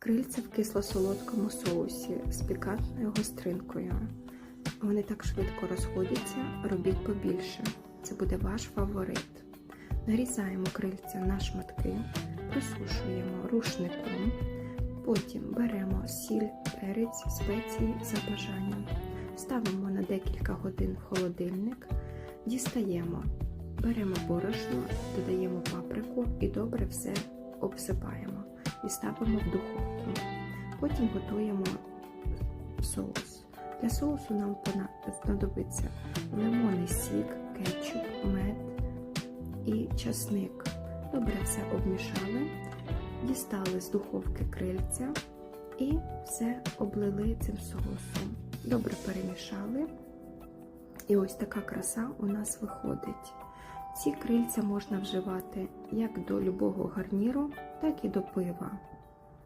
Крильця в кисло-солодкому соусі з пікантною гостринкою. Вони так швидко розходяться, робіть побільше. Це буде ваш фаворит. Нарізаємо крильця на шматки, присушуємо рушником. Потім беремо сіль, перець, спеції за бажанням. Ставимо на декілька годин в холодильник, дістаємо, беремо борошно, додаємо паприку і добре все обсипаємо і ставимо в духовку. Потім готуємо соус. Для соусу нам знадобиться лимонний сік, кетчуп, мед і часник. Добре все обмішали, дістали з духовки крильця і все облили цим соусом. Добре перемішали. І ось така краса у нас виходить. Ці крильця можна вживати як до любого гарніру, так і до пива.